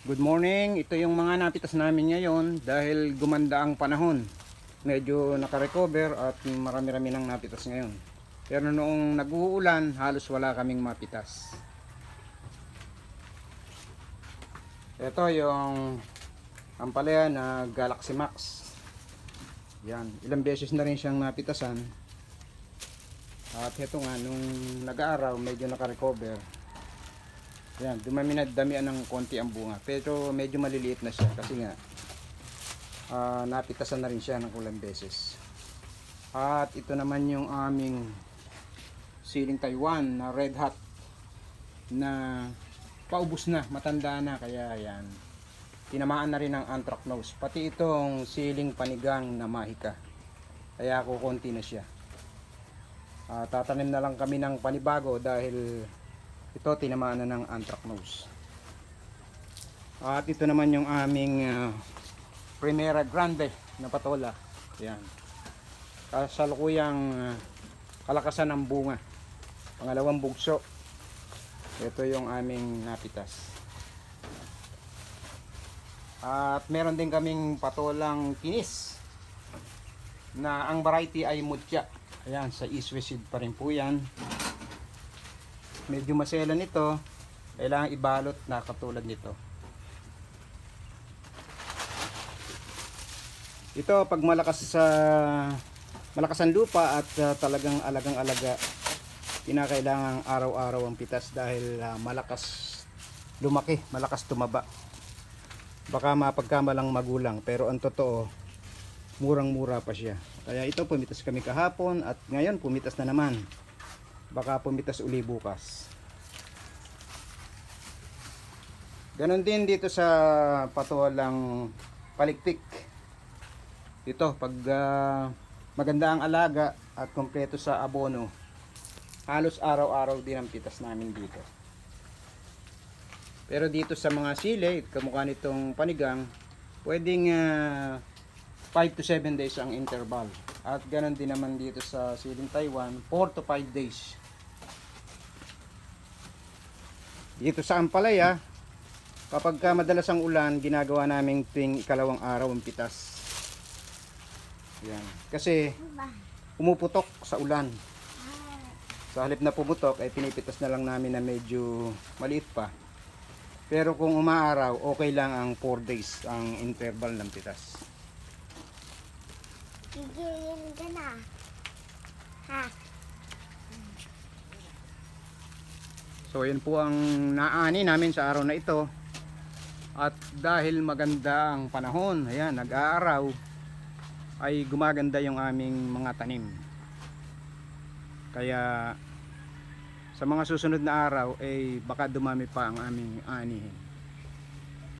Good morning. Ito yung mga napitas namin ngayon dahil gumanda ang panahon. Medyo nakarecover at marami-rami nang napitas ngayon. Pero noong nag-uulan, halos wala kaming mapitas. Ito yung ampalaya na Galaxy Max. Yan, ilang beses na rin siyang napitasan. At ito nga, nung nag-aaraw, medyo nakarecover. Yan, dumami na damian ng konti ang bunga. Pero medyo maliliit na siya kasi nga ah, napitasan na rin siya ng kulang beses. At ito naman yung aming siling Taiwan na red hot na paubos na, matanda na kaya yan. Tinamaan na rin ng anthracnose. Pati itong siling panigang na mahika. Kaya kukunti na siya. Ah, tatanim na lang kami ng panibago dahil ito tinamaan na ng anthracnose. At ito naman yung aming ah, Primera Grande na patola. Yan. Kasalukuyang ah, kalakasan ng bunga. Pangalawang bugso. Ito yung aming napitas. At meron din kaming patolang kinis na ang variety ay mutya. Ayan, sa Seed pa rin po yan medyo maselan ito kailangan ibalot na katulad nito. Ito pag malakas sa malakas ang lupa at uh, talagang alagang alaga kinakailangan araw-araw ang pitas dahil uh, malakas lumaki malakas tumaba. Baka mapagkamalang magulang pero ang totoo murang mura pa siya. Kaya ito pumitas kami kahapon at ngayon pumitas na naman baka pumitas uli bukas. Ganon din dito sa patuwalang palikpik ito pag ah, maganda ang alaga at kompleto sa abono halos araw-araw din ang pitas namin dito. Pero dito sa mga sili kamukha nitong panigang pwedeng 5 to 7 days ang interval. At ganon din naman dito sa siling Taiwan 4 to 5 days dito sa Ampalaya kapag ka madalas ang ulan ginagawa namin tuwing ikalawang araw ang pitas. Yan. Kasi umuputok sa ulan. Sa halip na pumutok ay pinipitas na lang namin na medyo maliit pa. Pero kung umaaraw okay lang ang 4 days ang interval ng pitas. Gigilin ka na. Ha? So yan po ang naani namin sa araw na ito. At dahil maganda ang panahon, ayan, nag-aaraw, ay gumaganda yung aming mga tanim. Kaya sa mga susunod na araw ay baka dumami pa ang aming anihin.